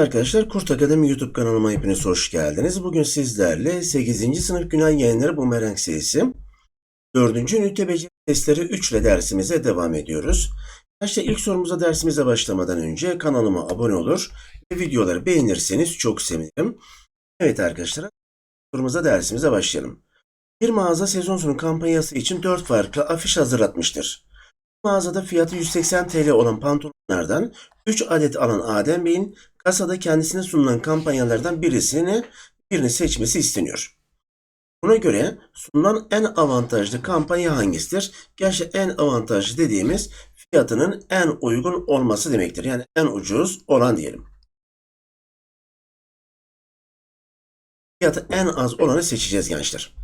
arkadaşlar, Kurt Akademi YouTube kanalıma hepiniz hoş geldiniz. Bugün sizlerle 8. sınıf Günay Yayınları Bumerang serisi 4. ünite beceri testleri 3 ile dersimize devam ediyoruz. İşte ilk sorumuza dersimize başlamadan önce kanalıma abone olur ve videoları beğenirseniz çok sevinirim. Evet arkadaşlar, sorumuza dersimize başlayalım. Bir mağaza sezon sonu kampanyası için 4 farklı afiş hazırlatmıştır. Mağazada fiyatı 180 TL olan pantolonlardan 3 adet alan Adem Bey'in kasada kendisine sunulan kampanyalardan birisini birini seçmesi isteniyor. Buna göre sunulan en avantajlı kampanya hangisidir? Gerçi en avantajlı dediğimiz fiyatının en uygun olması demektir. Yani en ucuz olan diyelim. Fiyatı en az olanı seçeceğiz gençler.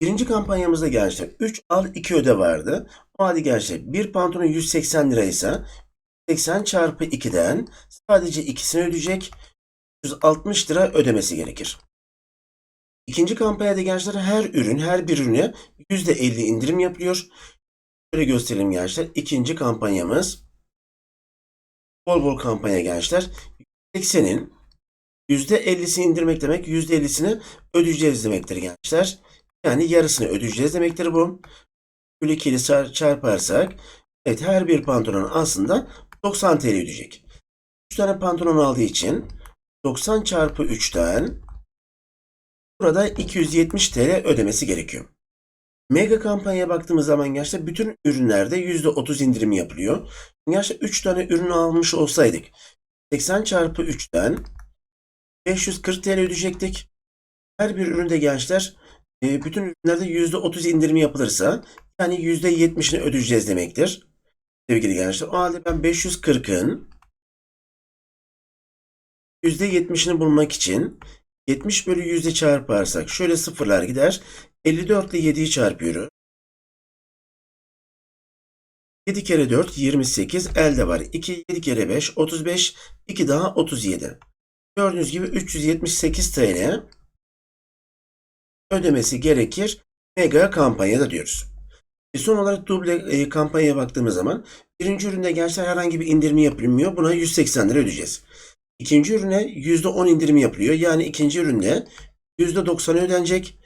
Birinci kampanyamızda gençler 3 al 2 öde vardı. O halde gençler bir pantolon 180 liraysa 80 çarpı 2'den sadece ikisini ödeyecek 160 lira ödemesi gerekir. İkinci kampanyada gençler her ürün her bir ürüne %50 indirim yapılıyor. Şöyle gösterelim gençler. İkinci kampanyamız bol bol kampanya gençler. 80'in %50'sini indirmek demek %50'sini ödeyeceğiz demektir gençler. Yani yarısını ödeyeceğiz demektir bu. Bölü 2 ile çarparsak evet her bir pantolon aslında 90 TL ödeyecek. 3 tane pantolon aldığı için 90 çarpı 3'ten burada 270 TL ödemesi gerekiyor. Mega kampanyaya baktığımız zaman gerçekten bütün ürünlerde %30 indirim yapılıyor. Gerçekten 3 tane ürün almış olsaydık 80 çarpı 3'ten 540 TL ödeyecektik. Her bir üründe gençler e, bütün ürünlerde %30 indirimi yapılırsa yani %70'ini ödeyeceğiz demektir. Sevgili gençler. O halde ben 540'ın %70'ini bulmak için 70 bölü yüzde çarparsak şöyle sıfırlar gider. 54 ile 7'yi çarpıyorum. 7 kere 4 28 elde var. 2 7 kere 5 35 2 daha 37. Gördüğünüz gibi 378 TL ödemesi gerekir. Mega kampanyada diyoruz. E son olarak duble e, kampanyaya baktığımız zaman birinci üründe gençler herhangi bir indirimi yapılmıyor. Buna 180 lira ödeyeceğiz. İkinci ürüne %10 indirimi yapılıyor. Yani ikinci üründe %90'ı ödenecek.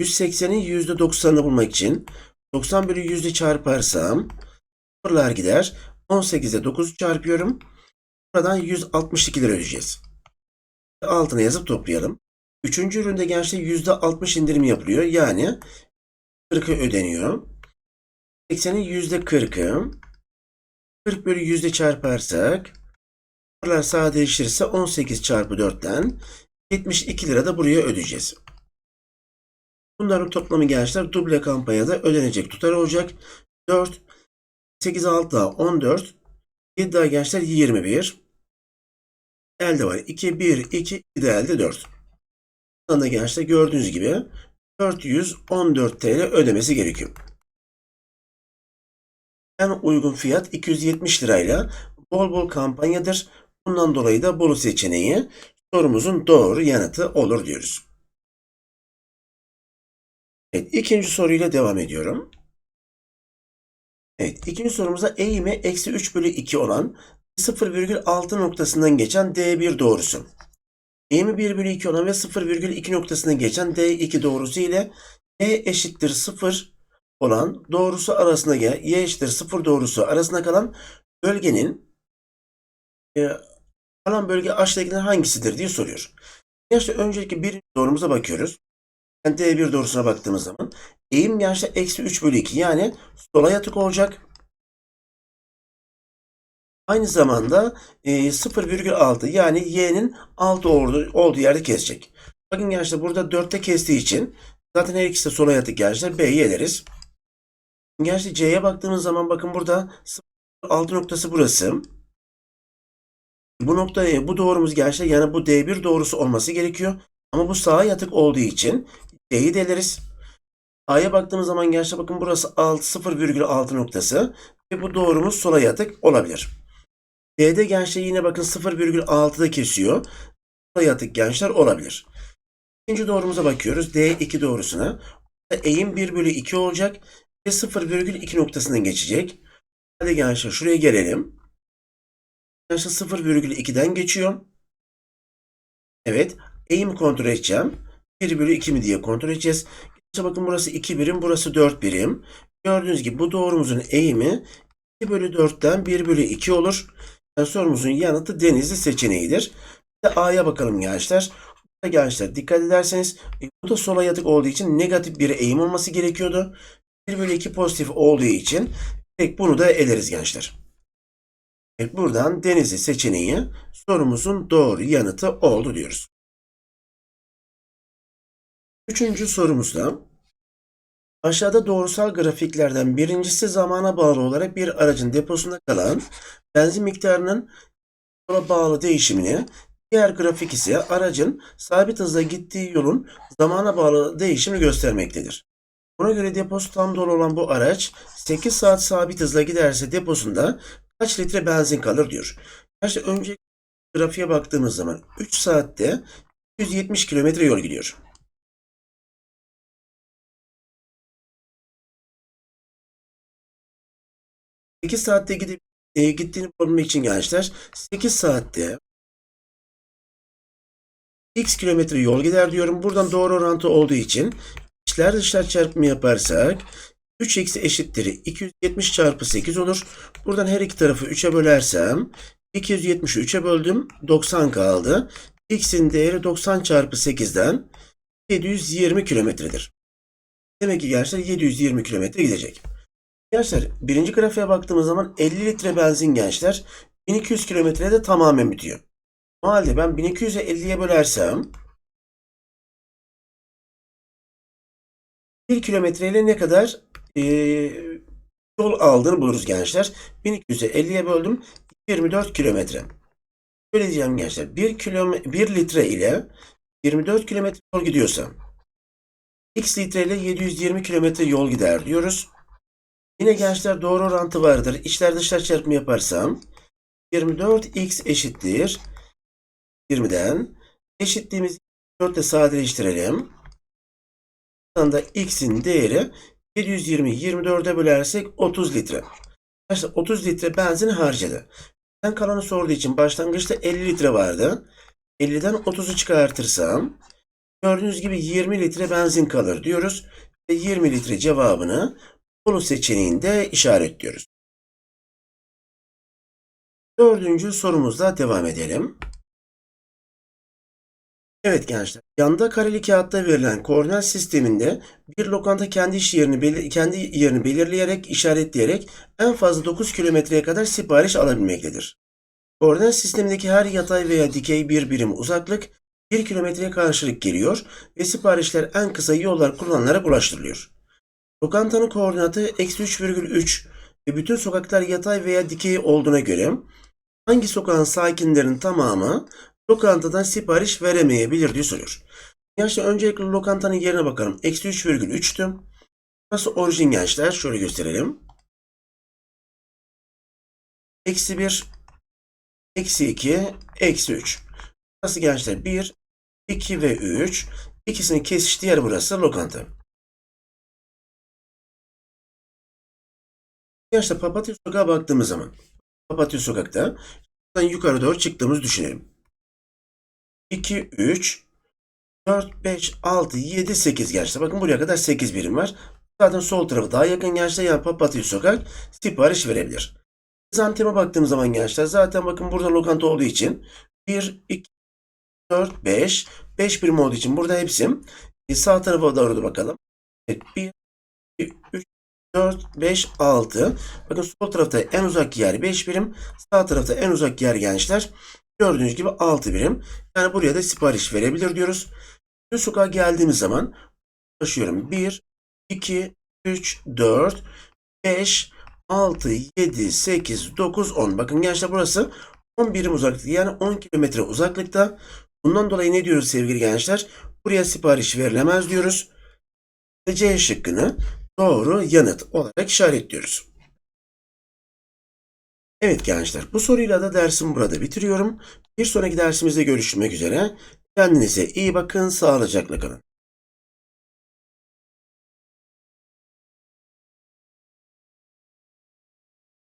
180'in %90'ını bulmak için 90 bölü yüzde çarparsam sıfırlar gider. 18'e 9 çarpıyorum. Buradan 162 lira ödeyeceğiz. Altına yazıp toplayalım. Üçüncü üründe gençler %60 indirim yapılıyor. Yani 40'ı ödeniyor. 80'in %40'ı 40 bölü yüzde çarparsak Bunlar sadeleşirse 18 çarpı 4'ten 72 lira da buraya ödeyeceğiz. Bunların toplamı gençler duble kampanyada ödenecek tutar olacak. 4, 8, 6 daha 14, 7 daha gençler 21. Elde var 2, 1, 2, 2 de elde 4. Buradan da gençler gördüğünüz gibi 414 TL ödemesi gerekiyor. En uygun fiyat 270 lirayla bol bol kampanyadır. Bundan dolayı da Bolu seçeneği sorumuzun doğru yanıtı olur diyoruz. Evet, ikinci soruyla devam ediyorum. Evet, ikinci sorumuza eğimi eksi 3 bölü 2 olan 0,6 noktasından geçen D1 doğrusu. Eğimi 1 bölü 2 olan ve 0,2 noktasından geçen D2 doğrusu ile E eşittir 0 olan doğrusu arasında Y eşittir 0 doğrusu arasında kalan bölgenin e, kalan bölge aşağıdakilerden hangisidir diye soruyor. Gençler öncelikle bir doğrumuza bakıyoruz. Yani D1 doğrusuna baktığımız zaman eğim gençler eksi 3 bölü 2 yani sola yatık olacak. Aynı zamanda e, 0,6 yani y'nin 6 olduğu, yerde kesecek. Bakın gençler burada 4'te kestiği için zaten her ikisi de sola yatık gençler B'yi eleriz. Gençler C'ye baktığımız zaman bakın burada 0,6 noktası burası. Bu nokta bu doğrumuz gerçekten yani bu D1 doğrusu olması gerekiyor. Ama bu sağa yatık olduğu için D'yi deleriz. A'ya baktığımız zaman gençler bakın burası 6 0,6 noktası ve bu doğrumuz sola yatık olabilir. D'de gençler yine bakın 0,6'da kesiyor. Sola yatık gençler olabilir. İkinci doğrumuza bakıyoruz. D2 doğrusuna. Eğim 1 bölü 2 olacak ve 0,2 noktasından geçecek. Hadi gençler şuraya gelelim. Arkadaşlar 0,2'den geçiyor. Evet. Eğimi kontrol edeceğim. 1 bölü 2 mi diye kontrol edeceğiz. İşte bakın burası 2 birim, burası 4 birim. Gördüğünüz gibi bu doğrumuzun eğimi 2 bölü 4'ten 1 bölü 2 olur. Yani sorumuzun yanıtı denizli seçeneğidir. A'ya bakalım gençler. Gençler dikkat ederseniz e, bu da sola yatık olduğu için negatif bir eğim olması gerekiyordu. 1 bölü 2 pozitif olduğu için tek bunu da eleriz gençler. Evet, buradan denizli seçeneği sorumuzun doğru yanıtı oldu diyoruz. Üçüncü sorumuzda aşağıda doğrusal grafiklerden birincisi zamana bağlı olarak bir aracın deposunda kalan benzin miktarının yola bağlı değişimini, diğer grafik ise aracın sabit hızla gittiği yolun zamana bağlı değişimini göstermektedir. Buna göre deposu tam dolu olan bu araç 8 saat sabit hızla giderse deposunda kaç litre benzin kalır diyor. İşte önce grafiğe baktığımız zaman 3 saatte 170 kilometre yol gidiyor. 8 saatte gidip e, gittiğini bulmak için gençler 8 saatte x kilometre yol gider diyorum. Buradan doğru orantı olduğu için içler dışlar çarpımı yaparsak 3x eşittir 270 çarpı 8 olur. Buradan her iki tarafı 3'e bölersem 270'i 3'e böldüm. 90 kaldı. x'in değeri 90 çarpı 8'den 720 kilometredir. Demek ki gençler 720 kilometre gidecek. Gençler birinci grafiğe baktığımız zaman 50 litre benzin gençler 1200 kilometrede tamamen bitiyor. O halde ben 1200'e 50'ye bölersem 1 kilometreyle ne kadar e, yol aldığını buluruz gençler. 1200'e 50'ye böldüm 24 kilometre. Böyle diyeceğim gençler 1, kilometre, 1 litre ile 24 kilometre yol gidiyorsa x litre ile 720 kilometre yol gider diyoruz. Yine gençler doğru orantı vardır. İçler dışlar çarpımı yaparsam 24x eşittir 20'den eşitliğimizi 4 ile sadeleştirelim. Buradan da x'in değeri 720 24'e bölersek 30 litre. Arkadaşlar 30 litre benzin harcadı. Ben kalanı sorduğu için başlangıçta 50 litre vardı. 50'den 30'u çıkartırsam gördüğünüz gibi 20 litre benzin kalır diyoruz. Ve 20 litre cevabını Bunu seçeneğinde işaretliyoruz. Dördüncü sorumuzla devam edelim. Evet gençler, yanda kareli kağıtta verilen koordinat sisteminde bir lokanta kendi iş yerini kendi yerini belirleyerek işaretleyerek en fazla 9 kilometreye kadar sipariş alabilmektedir. Koordinat sistemindeki her yatay veya dikey bir birim uzaklık 1 kilometreye karşılık geliyor ve siparişler en kısa yollar kullanılarak ulaştırılıyor. Lokantanın koordinatı eksi 3,3 ve bütün sokaklar yatay veya dikey olduğuna göre hangi sokağın sakinlerinin tamamı lokantadan sipariş veremeyebilir diye soruyor. Gençler öncelikle lokantanın yerine bakalım. Eksi 3,3'tü. Burası orijin gençler. Şöyle gösterelim. Eksi 1, eksi 2, eksi 3. Burası gençler 1, 2 ve 3. İkisinin kesiştiği yer burası lokanta. Gençler Papatya Sokağa baktığımız zaman Papatya Sokak'ta yukarı doğru çıktığımızı düşünelim. 2, 3, 4, 5, 6, 7, 8 gençler. Bakın buraya kadar 8 birim var. Zaten sol tarafı daha yakın gençler. Yani Papatya Sokak sipariş verebilir. Zanteme baktığımız zaman gençler zaten bakın burada lokanta olduğu için 1, 2, 4, 5. 5 birim olduğu için burada hepsi. E, sağ tarafa doğru da bakalım. Evet, 1, 2, 3, 4, 5, 6. Bakın sol tarafta en uzak yer 5 birim. Sağ tarafta en uzak yer gençler. Gördüğünüz gibi 6 birim. Yani buraya da sipariş verebilir diyoruz. Sokağa geldiğimiz zaman taşıyorum. 1, 2, 3, 4, 5, 6, 7, 8, 9, 10. Bakın gençler burası 10 birim uzaklıkta. Yani 10 kilometre uzaklıkta. Bundan dolayı ne diyoruz sevgili gençler? Buraya sipariş verilemez diyoruz. C şıkkını doğru yanıt olarak işaretliyoruz. Evet gençler bu soruyla da dersimi burada bitiriyorum. Bir sonraki dersimizde görüşmek üzere. Kendinize iyi bakın, sağlıcakla kalın.